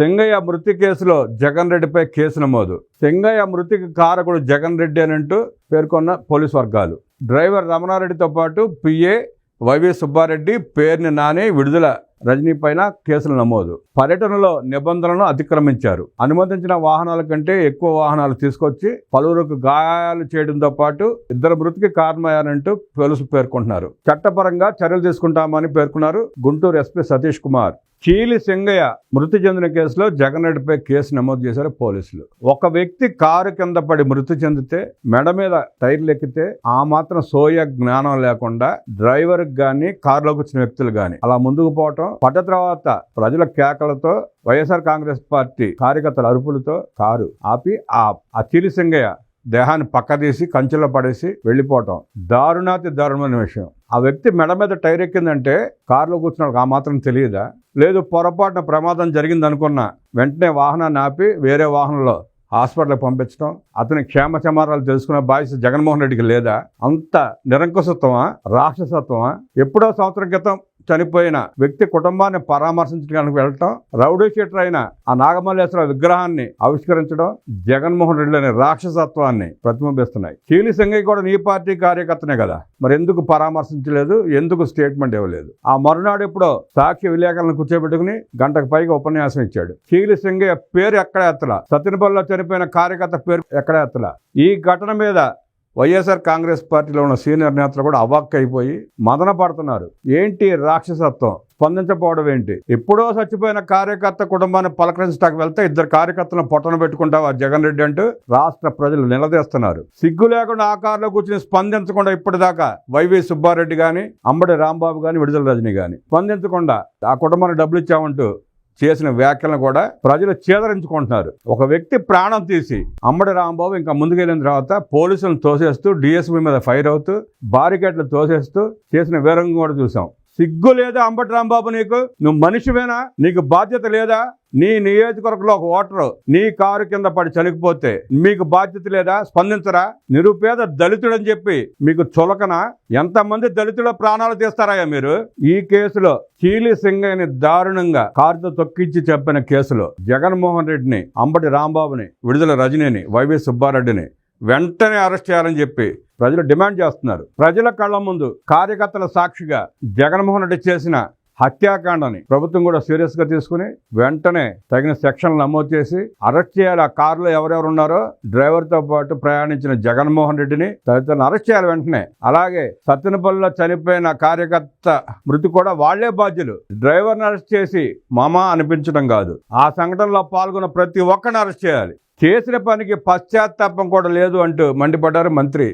సింగయ్య మృతి కేసులో జగన్ రెడ్డిపై కేసు నమోదు. సింగయ్య మృతికి కారకుడు జగన్ రెడ్డి అని అంటూ పేర్కొన్న పోలీస్ వర్గాలు. డ్రైవర్ రమణారెడ్డితో పాటు పిఏ వైవి సుబ్బారెడ్డి పేర్ని నాని విడుదల రజనీ పైన కేసులు నమోదు. పర్యటనలో నిబంధనలను అతిక్రమించారు. అనుమతించిన వాహనాల కంటే ఎక్కువ వాహనాలు తీసుకొచ్చి పలువురికి గాయాలు చేయడంతో పాటు ఇద్దరు మృతికి కారణమయ్యారంటూ పోలీసులు పేర్కొంటున్నారు. చట్టపరంగా చర్యలు తీసుకుంటామని పేర్కొన్నారు గుంటూరు ఎస్పీ సతీష్ కుమార్. చీలి సింగయ్య మృతి చెందిన కేసులో జగన్ రెడ్డిపై కేసు నమోదు చేశారు పోలీసులు. ఒక వ్యక్తి కారు కింద పడి మృతి చెందితే మెడ మీద టైర్లు ఎక్కితే ఆ మాత్రం సోయ జ్ఞానం లేకుండా డ్రైవర్ గాని కారులోకి వచ్చిన వ్యక్తులు గాని. అలా ముందుకు పోవటం పడ్డ తర్వాత ప్రజల కేకలతో వైఎస్ఆర్ కాంగ్రెస్ పార్టీ కార్యకర్తల అరుపులతో కారు ఆపి ఆ ఆ చీలి సింగయ్య దేహాన్ని పక్కదీసి కంచెలో పడేసి వెళ్ళిపోవటం. దారుణాతి దారుణమైన విషయం. ఆ వ్యక్తి మెడ మీద టైర్ ఎక్కిందంటే కారులో కూర్చున్నాడు ఆ మాత్రం తెలియదా? లేదు పొరపాటున ప్రమాదం జరిగింది అనుకున్నా వెంటనే వాహనాన్ని ఆపి వేరే వాహనంలో హాస్పిటల్కి పంపించడం అతని క్షేమ సమారాలు తెలుసుకునే బాధ్యత జగన్మోహన్ రెడ్డికి లేదా? అంత నిరంకుశత్వమా? రాక్షసత్వమా? ఎప్పుడో సంవత్సరం క్రితం చనిపోయిన వ్యక్తి కుటుంబాన్ని పరామర్శించడానికి వెళ్ళటం రౌడీ షీటర్ అయిన ఆ నాగమల్లేశ్వర విగ్రహాన్ని ఆవిష్కరించడం జగన్మోహన్ రెడ్డి అనే రాక్షసత్వాన్ని ప్రతిబింబిస్తున్నాయి. కీలి సింగయ్య కూడా నీ పార్టీ కార్యకర్తనే కదా. మరి ఎందుకు పరామర్శించలేదు? ఎందుకు స్టేట్మెంట్ ఇవ్వలేదు? ఆ మరునాడు ఎప్పుడో సాక్షి విలేకరులను కూర్చోబెట్టుకుని గంటకు పైగా ఉపన్యాసం ఇచ్చాడు. కీలి సింగయ్య పేరు ఎక్కడ ఎత్తల? సత్యనపల్లిలో చనిపోయిన కార్యకర్త పేరు ఎక్కడ ఎత్తల? ఈ ఘటన మీద వైఎస్ఆర్ కాంగ్రెస్ పార్టీలో ఉన్న సీనియర్ నేతలు కూడా అవాక్ అయిపోయి మదన పడుతున్నారు. ఏంటి రాక్షసత్వం? స్పందించకపోవడం ఏంటి? ఎప్పుడో చచ్చిపోయిన కార్యకర్త కుటుంబాన్ని పలకరించడానికి వెళ్తే ఇద్దరు కార్యకర్తలను పొట్టన పెట్టుకుంటావా జగన్ రెడ్డి అంటూ రాష్ట్ర ప్రజలు నిలదీస్తున్నారు. సిగ్గు లేకుండా ఆ కారులో కూర్చుని స్పందించకుండా ఇప్పటిదాకా వైవి సుబ్బారెడ్డి గాని అంబడి రాంబాబు గాని విడుదల రజని గాని స్పందించకుండా ఆ కుటుంబానికి డబ్బులు ఇచ్చామంటూ చేసిన వ్యాఖ్యలను కూడా ప్రజలు చేదరించుకుంటున్నారు. ఒక వ్యక్తి ప్రాణం తీసి అమ్మడి రాంబాబు ఇంకా ముందుకెళ్ళిన తర్వాత పోలీసులను తోసేస్తూ డిఎస్పీ మీద ఫైర్ అవుతూ బారికేట్లు తోసేస్తూ చేసిన వివరంగా కూడా చూసాం. సిగ్గు లేదా అంబటి రాంబాబు నీకు? నువ్వు మనిషివేనా? నీకు బాధ్యత లేదా? నీ నియోజకవర్గంలో ఒక ఓటరు నీ కారు కింద పడి చనిపోతే మీకు బాధ్యత లేదా? స్పందించరా? నిరుపేద దళితుడని చెప్పి మీకు చులకన? ఎంతమంది దళితుల ప్రాణాలు తీస్తారాయా మీరు? ఈ కేసులో చీలి సింగయ్యని దారుణంగా కారుతో తొక్కించి చెప్పిన కేసులో జగన్మోహన్ రెడ్డిని అంబటి రాంబాబుని విడుదల రజనీని వైవి సుబ్బారెడ్డిని వెంటనే అరెస్ట్ చేయాలని చెప్పి ప్రజలు డిమాండ్ చేస్తున్నారు. ప్రజల కళ్ళ ముందు కార్యకర్తల సాక్షిగా జగన్మోహన్ రెడ్డి చేసిన హత్యాకాండని ప్రభుత్వం కూడా సీరియస్గా తీసుకుని వెంటనే తగిన సెక్షన్లు నమోదు చేసి అరెస్ట్ చేయాలి. ఆ కారులో ఎవరెవరు ఉన్నారో డ్రైవర్తో పాటు ప్రయాణించిన జగన్మోహన్ రెడ్డిని తదితరులను అరెస్ట్ చేయాలి వెంటనే. అలాగే సత్తెనపల్లిలో చనిపోయిన కార్యకర్త మృతి కూడా వాళ్ళే బాధ్యులు. డ్రైవర్ని అరెస్ట్ చేసి మామా అనిపించడం కాదు. ఆ సంఘటనలో పాల్గొన్న ప్రతి ఒక్కరిని అరెస్ట్ చేయాలి. చేసిన పనికి పశ్చాత్తాపం కూడా లేదు అంటూ మండిపడ్డారు మంత్రి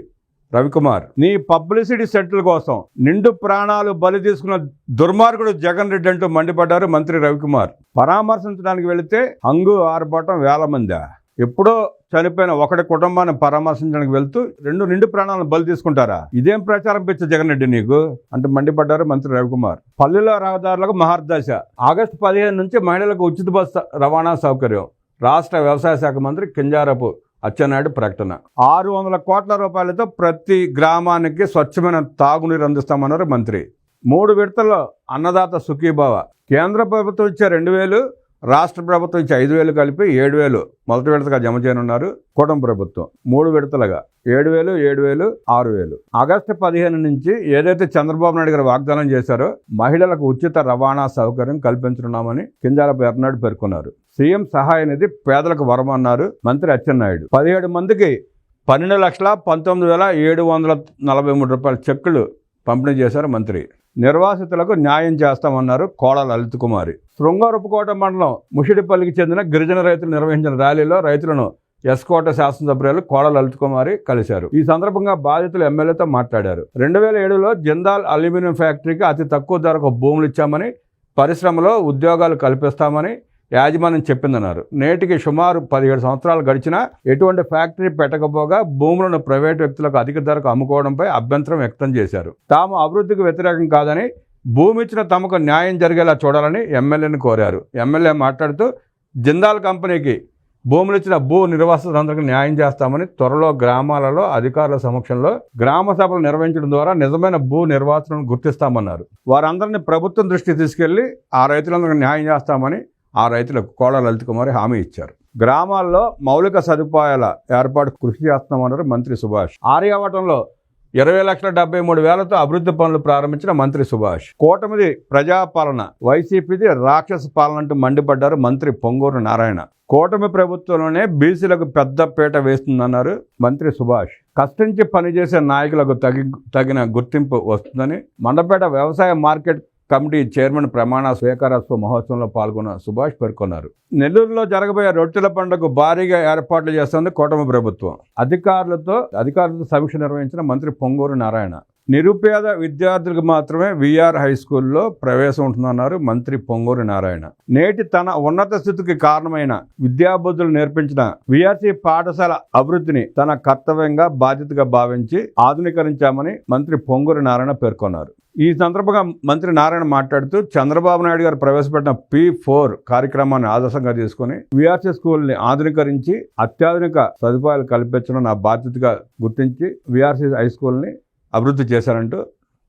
రవికుమార్ నీ పబ్లిసిటీ సెటిల్ కోసం నిండు ప్రాణాలు బలి తీసుకున్న దుర్మార్గుడు జగన్ రెడ్డి అంటూ మండిపడ్డారు మంత్రి రవికుమార్. పరామర్శించడానికి వెళితే హంగు ఆర్భాటం వేల మందా. ఎప్పుడో చనిపోయిన ఒకటి కుటుంబాన్ని పరామర్శించడానికి వెళ్తూ రెండు నిండు ప్రాణాలను బలి తీసుకుంటారా? ఇదేం ప్రచారం పిచ్చ జగన్ రెడ్డి నీకు? అంటే మండిపడ్డారు మంత్రి రవికుమార్. పల్లెల రహదారులకు మహర్దశ. ఆగస్టు పదిహేను నుంచి మహిళలకు ఉచిత బస్సు రవాణా సౌకర్యం. రాష్ట్ర వ్యవసాయ శాఖ మంత్రి కింజారపు అచ్చెన్నాయుడు ప్రకటన. ఆరు వందల కోట్ల రూపాయలతో ప్రతి గ్రామానికి స్వచ్ఛమైన తాగునీరు అందిస్తామన్నారు మంత్రి. మూడు విడతల్లో అన్నదాత సుఖీభావ. కేంద్ర ప్రభుత్వం ఇచ్చే రెండు వేలు రాష్ట్ర ప్రభుత్వం ఇచ్చి ఐదు వేలు కలిపి ఏడు వేలు మొదటి విడతగా జమ చేయనున్నారు కూటమి ప్రభుత్వం. మూడు విడతలుగా ఏడు వేలు ఏడు వేలు ఆరు వేలు. ఆగస్టు పదిహేను నుంచి ఏదైతే చంద్రబాబు నాయుడు గారు వాగ్దానం చేశారో మహిళలకు ఉచిత రవాణా సౌకర్యం కల్పించనున్నామని కింజాలపు ఎర్నాడు పేర్కొన్నారు. సీఎం సహాయ నిధి పేదలకు వరం అన్నారు మంత్రి అచ్చెన్నాయుడు. పదిహేడు మందికి పన్నెండు లక్షల పంతొమ్మిది వేల ఏడు వందల నలభై మూడు రూపాయల చెక్కులు పంపిణీ చేశారు మంత్రి. నిర్వాసితులకు న్యాయం చేస్తామన్నారు కోడ లలిత్ కుమారి. శృంగారుపుకోట మండలం ముషిడిపల్లికి చెందిన గిరిజన రైతులు నిర్వహించిన ర్యాలీలో రైతులను ఎస్కోట శాసనసభ్యులు కోడ లలిత్ కుమారి కలిశారు. ఈ సందర్భంగా బాధితులు ఎమ్మెల్యేతో మాట్లాడారు. రెండు వేల ఏడులో జిందాల్ అల్యూమినియం ఫ్యాక్టరీకి అతి తక్కువ ధరకు భూములు ఇచ్చామని పరిశ్రమలో ఉద్యోగాలు కల్పిస్తామని యాజమాన్యం చెప్పిందన్నారు. నేటికి సుమారు పదిహేడు సంవత్సరాలు గడిచినా ఎటువంటి ఫ్యాక్టరీ పెట్టకపోగా భూములను ప్రైవేటు వ్యక్తులకు అధిక ధరకు అమ్ముకోవడంపై అభ్యంతరం వ్యక్తం చేశారు. తాము అభివృద్ధికి వ్యతిరేకం కాదని భూమి ఇచ్చిన తమకు న్యాయం జరిగేలా చూడాలని ఎమ్మెల్యేని కోరారు. ఎమ్మెల్యే మాట్లాడుతూ జిందాల్ కంపెనీకి భూములు ఇచ్చిన భూ నిర్వాసితులందరికీ న్యాయం చేస్తామని త్వరలో గ్రామాలలో అధికారుల సమక్షంలో గ్రామ సభలు నిర్వహించడం ద్వారా నిజమైన భూ నిర్వాసనను గుర్తిస్తామన్నారు. వారందరినీ ప్రభుత్వం దృష్టికి తీసుకెళ్ళి ఆ రైతులందరికీ న్యాయం చేస్తామని ఆ రైతులకు కోడ లలిత్ కుమారి హామీ ఇచ్చారు. గ్రామాల్లో మౌలిక సదుపాయాల ఏర్పాటు కృషి చేస్తామన్నారు మంత్రి సుభాష్. ఆర్యవటంలో ఇరవై లక్షల డెబ్బై మూడు వేలతో అభివృద్ధి పనులు ప్రారంభించిన మంత్రి సుభాష్. కూటమిది ప్రజాపాలన వైసీపీది రాక్షస పాలన అంటూ మండిపడ్డారు మంత్రి పొంగూరు నారాయణ. కూటమి ప్రభుత్వంలోనే బీసీలకు పెద్ద పీట వేస్తుందన్నారు మంత్రి సుభాష్. కష్టించి పనిచేసే నాయకులకు తగి తగిన గుర్తింపు వస్తుందని మండపేట వ్యవసాయ మార్కెట్ కమిటీ చైర్మన్ ప్రమాణ స్వీకారోత్సవ మహోత్సవంలో పాల్గొన్న సుభాష్ పేర్కొన్నారు. నెల్లూరులో జరగబోయే రొట్టెల పండుగ భారీగా ఏర్పాట్లు చేస్తోంది కూటమి ప్రభుత్వం. అధికారులతో అధికారులతో సమీక్ష నిర్వహించిన మంత్రి పొంగూరు నారాయణ. నిరుపేద విద్యార్థులకు మాత్రమే విఆర్ హై స్కూల్లో ప్రవేశం ఉంటుందన్నారు మంత్రి పొంగూరు నారాయణ. నేటి తన ఉన్నత స్థితికి కారణమైన విద్యాబుద్ధులు నేర్పించిన విఆర్సీ పాఠశాల అభివృద్ధిని తన కర్తవ్యంగా బాధ్యతగా భావించి ఆధునీకరించామని మంత్రి పొంగూరు నారాయణ పేర్కొన్నారు. ఈ సందర్భంగా మంత్రి నారాయణ మాట్లాడుతూ చంద్రబాబు నాయుడు గారు ప్రవేశపెట్టిన పి ఫోర్ కార్యక్రమాన్ని ఆదర్శంగా తీసుకుని విఆర్సీ స్కూల్ని ఆధునీకరించి అత్యాధునిక సదుపాయాలు కల్పించడం నా బాధ్యతగా గుర్తించి విఆర్సీ హై స్కూల్ని అభివృద్ధి చేశారంటూ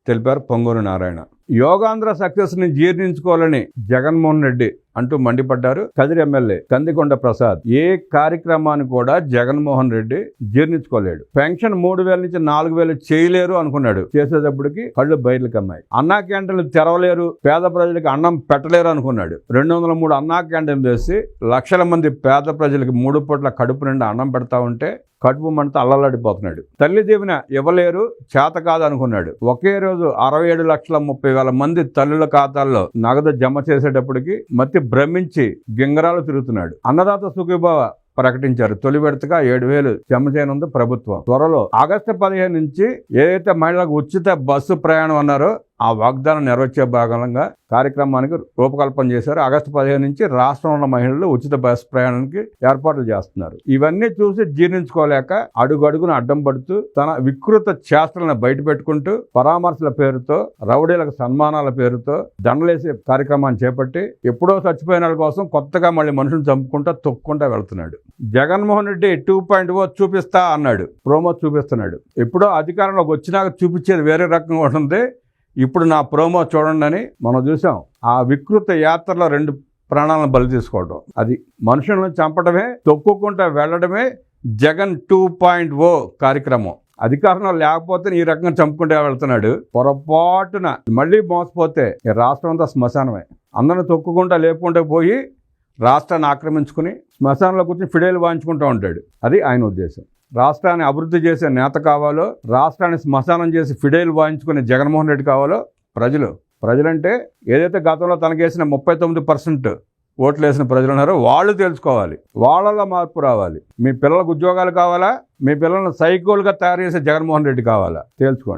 తెలిపారు పొంగూరు నారాయణ. యోగాంధ్ర సక్సెస్ని జీర్ణించుకోవాలని జగన్మోహన్ రెడ్డి అంటూ మండిపడ్డారు. కదిరి ఎమ్మెల్యే కందికొండ ప్రసాద్ ఏ కార్యక్రమాన్ని కూడా జగన్మోహన్ రెడ్డి జీర్ణించుకోలేడు. పెన్షన్ మూడు వేల నుంచి నాలుగు వేలు చేయలేరు అనుకున్నాడు. చేసేటప్పటికి కళ్ళు బయర్లు కమ్మాయి. అన్నా క్యాంటీన్లు తెరవలేరు. పేద ప్రజలకు అన్నం పెట్టలేరు అనుకున్నాడు. రెండు వందల మూడు అన్నా క్యాంటీన్ చేసి లక్షల మంది పేద ప్రజలకు మూడు పూట్ల కడుపు నిండా అన్నం పెడతా ఉంటే కడుపు మంట అల్లలాడిపోతున్నాడు. తల్లి దీవెన ఇవ్వలేరు. చేత కాదు అనుకున్నాడు. ఒకే రోజు అరవై ఏడు లక్షల ముప్పై వేల మంది తల్లుల ఖాతాల్లో నగదు జమ చేసేటప్పటికి మత్తి భ్రమించి గింగరాలు తిరుగుతున్నాడు. అన్నదాత సుఖీభావ ప్రకటించారు. తొలి విడతగా ఏడు వేలు జమ చేయనుంది ప్రభుత్వం. త్వరలో ఆగస్టు పదిహేను నుంచి ఏదైతే మహిళలకు ఉచిత బస్సు ప్రయాణం అన్నారో ఆ వాగ్దానం నెరవేర్చే భాగంగా కార్యక్రమానికి రూపకల్పన చేశారు. ఆగస్టు పదిహేను నుంచి రాష్ట్రంలో ఉన్న మహిళలు ఉచిత బస్సు ప్రయాణానికి ఏర్పాట్లు చేస్తున్నారు. ఇవన్నీ చూసి జీర్ణించుకోలేక అడుగడుగున అడ్డం పడుతూ తన వికృత చేష్టలను బయట పెట్టుకుంటూ పరామర్శల పేరుతో రౌడీలకు సన్మానాల పేరుతో దండలేసే కార్యక్రమాన్ని చేపట్టి ఎప్పుడో చచ్చిపోయిన వాళ్ళ కోసం కొత్తగా మళ్ళీ మనుషులు చంపుకుంటా తొక్కుంటా వెళ్తున్నాడు. Jaganmohan Reddy two point O చూపిస్తా అన్నాడు. ప్రోమో చూపిస్తున్నాడు. ఎప్పుడో అధికారంలోకి వచ్చినాక చూపించేది వేరే రకంగా ఉంటుంది. ఇప్పుడు నా ప్రోమో చూడండి అని మనం చూసాం. ఆ వికృత యాత్రలో రెండు ప్రాణాలను బలి తీసుకోవడం అది మనుషులను చంపడమే తొక్కుకుంటా వెళ్ళడమే జగన్ టూ పాయింట్ ఓ కార్యక్రమం. అధికారంలో లేకపోతే ఈ రకంగా చంపుకుంటే వెళ్తున్నాడు. పొరపాటున మళ్ళీ మోసపోతే ఈ రాష్ట్రం అంతా శ్మశానమే. అందరిని తొక్కుకుంటా లేపుకుంటూ పోయి రాష్ట్రాన్ని ఆక్రమించుకుని శ్మశానంలో కూర్చొని ఫిడేలు వాయించుకుంటూ ఉంటాడు. అది ఆయన ఉద్దేశం. రాష్ట్రాన్ని అభివృద్ధి చేసే నేత కావాలో రాష్ట్రాన్ని శ్మశానం చేసి ఫిడైల్ వాయించుకునే జగన్మోహన్ రెడ్డి కావాలో ప్రజలు. ప్రజలంటే ఏదైతే గతంలో తనకేసిన ముప్పై తొమ్మిది పర్సెంట్ ఓట్లు వేసిన ప్రజలు ఉన్నారో వాళ్ళు తెలుసుకోవాలి. వాళ్ళలో మార్పు రావాలి. మీ పిల్లలకు ఉద్యోగాలు కావాలా? మీ పిల్లలను సైకోలుగా తయారు చేసే జగన్మోహన్ రెడ్డి కావాలా? తేల్చుకోండి